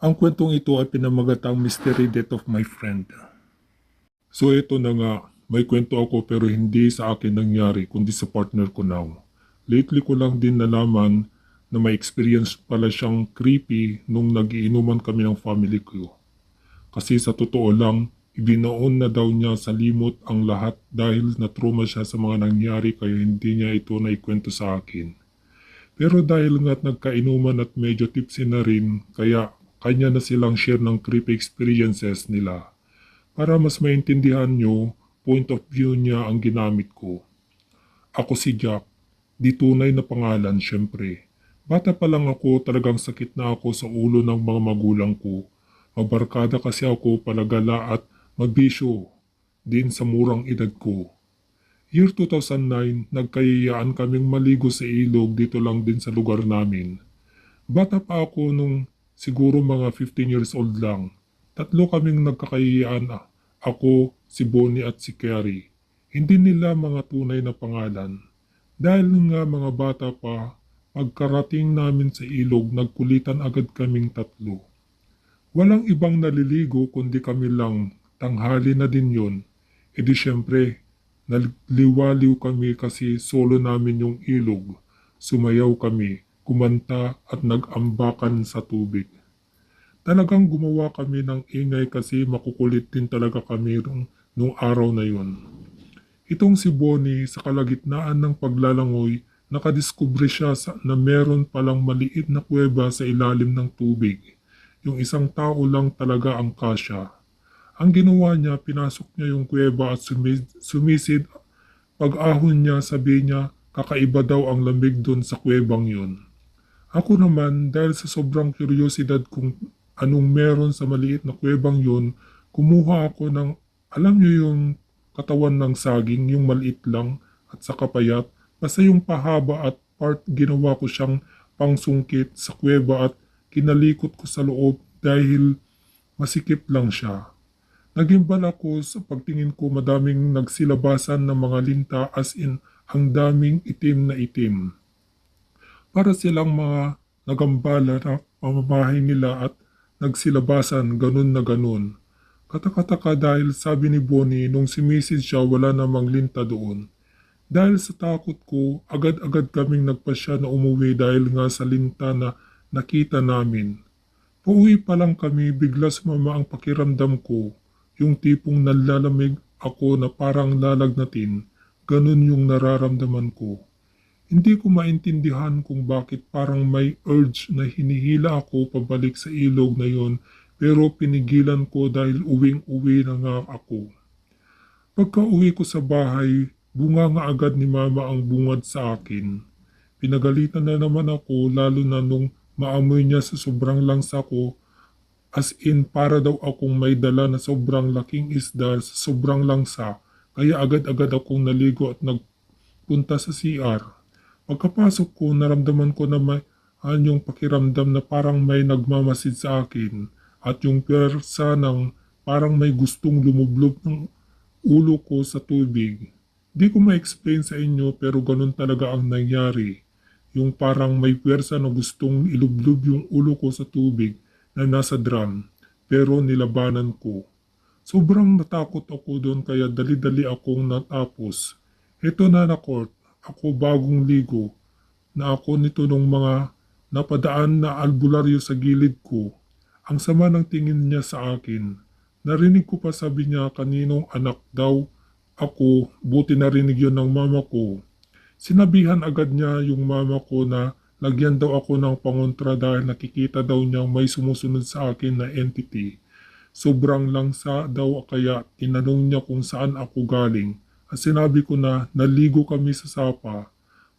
Ang kwentong ito ay pinamagatang Mystery Death of My Friend. So ito na nga, may kwento ako pero hindi sa akin nangyari kundi sa partner ko now. Lately ko lang din nalaman na may experience pala siyang creepy nung nagiinuman kami ng family ko. Kasi sa totoo lang, ibinaon na daw niya sa limot ang lahat dahil na-trauma siya sa mga nangyari kaya hindi niya ito naikwento sa akin. Pero dahil nga't nagkainuman at medyo tipsy na rin, kaya kanya na silang share ng creepy experiences nila. Para mas maintindihan nyo, point of view niya ang ginamit ko. Ako si Jack, di tunay na pangalan syempre. Bata pa lang ako talagang sakit na ako sa ulo ng mga magulang ko. Mabarkada kasi ako palagala at mabisyo din sa murang edad ko. Year 2009, nagkayayaan kaming maligo sa ilog dito lang din sa lugar namin. Bata pa ako nung siguro mga 15 years old lang. Tatlo kaming nagkakayayaan ah. Ako, si Bonnie at si Carrie. Hindi nila mga tunay na pangalan. Dahil nga mga bata pa, pagkarating namin sa ilog, nagkulitan agad kaming tatlo. Walang ibang naliligo kundi kami lang. Tanghali na din yon. E di syempre, naliwaliw kami kasi solo namin yung ilog. Sumayaw kami, kumanta at nag-ambakan sa tubig. Talagang gumawa kami ng ingay kasi makukulit din talaga kami nung, nung araw na yon. Itong si Bonnie sa kalagitnaan ng paglalangoy, nakadiskubre siya sa, na meron palang maliit na kuweba sa ilalim ng tubig. Yung isang tao lang talaga ang kasya. Ang ginawa niya, pinasok niya yung kuweba at sumi- sumisid. Pag ahon niya, sabi niya, kakaiba daw ang lamig doon sa kuwebang yun. Ako naman, dahil sa sobrang kuryosidad kung anong meron sa maliit na kuwebang yun, kumuha ako ng, alam niyo yung katawan ng saging, yung maliit lang at sa kapayat, basta yung pahaba at part ginawa ko siyang pangsungkit sa kuweba at kinalikot ko sa loob dahil masikip lang siya. Nagimbal ako sa pagtingin ko madaming nagsilabasan ng mga linta as in ang daming itim na itim. Para silang mga nagambala na pamamahay nila at nagsilabasan ganun na ganun. Katakataka dahil sabi ni Bonnie nung si Mrs. siya wala namang linta doon. Dahil sa takot ko, agad-agad kaming nagpasya na umuwi dahil nga sa linta na nakita namin. Pauwi pa lang kami, bigla sumama ang pakiramdam ko. Yung tipong nalalamig ako na parang lalagnatin, ganun yung nararamdaman ko. Hindi ko maintindihan kung bakit parang may urge na hinihila ako pabalik sa ilog na yon pero pinigilan ko dahil uwing-uwi na nga ako. Pagka uwi ko sa bahay, bunga nga agad ni mama ang bungad sa akin. Pinagalitan na naman ako lalo na nung maamoy niya sa sobrang langsa ko as in para daw akong may dala na sobrang laking isda sa sobrang langsa kaya agad-agad akong naligo at nagpunta sa CR. Pagkapasok ko, naramdaman ko na may yung pakiramdam na parang may nagmamasid sa akin at yung persa ng parang may gustong lumublob ng ulo ko sa tubig. Di ko ma-explain sa inyo pero ganun talaga ang nangyari. Yung parang may pwersa na gustong ilublob yung ulo ko sa tubig na nasa drum pero nilabanan ko. Sobrang natakot ako doon kaya dali-dali akong natapos. Ito na na court, ako bagong ligo na ako nito nung mga napadaan na albularyo sa gilid ko. Ang sama ng tingin niya sa akin. Narinig ko pa sabi niya kaninong anak daw ako, buti narinig yon ng mama ko. Sinabihan agad niya yung mama ko na lagyan daw ako ng pangontra dahil nakikita daw niya may sumusunod sa akin na entity. Sobrang langsa daw kaya tinanong niya kung saan ako galing at sinabi ko na naligo kami sa sapa.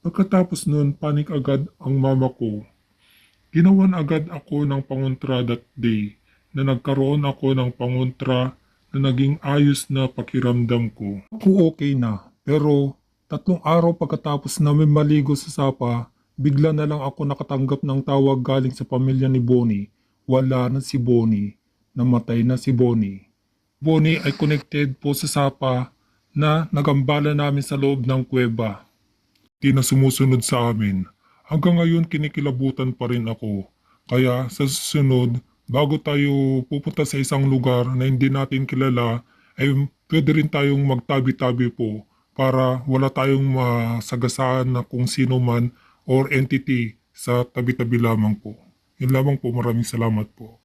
Pagkatapos nun, panik agad ang mama ko. Ginawan agad ako ng pangontra that day na nagkaroon ako ng pangontra na naging ayos na pakiramdam ko. Ako okay na, pero tatlong araw pagkatapos namin maligo sa sapa, bigla na lang ako nakatanggap ng tawag galing sa pamilya ni Bonnie. Wala na si Bonnie. Namatay na si Bonnie. Bonnie ay connected po sa sapa na nagambala namin sa loob ng kuweba. Di na sumusunod sa amin. Hanggang ngayon kinikilabutan pa rin ako. Kaya sa susunod, bago tayo pupunta sa isang lugar na hindi natin kilala, ay pwede rin tayong magtabi-tabi po para wala tayong masagasaan na kung sino man or entity sa tabi-tabi lamang po. Yun lamang po, maraming salamat po.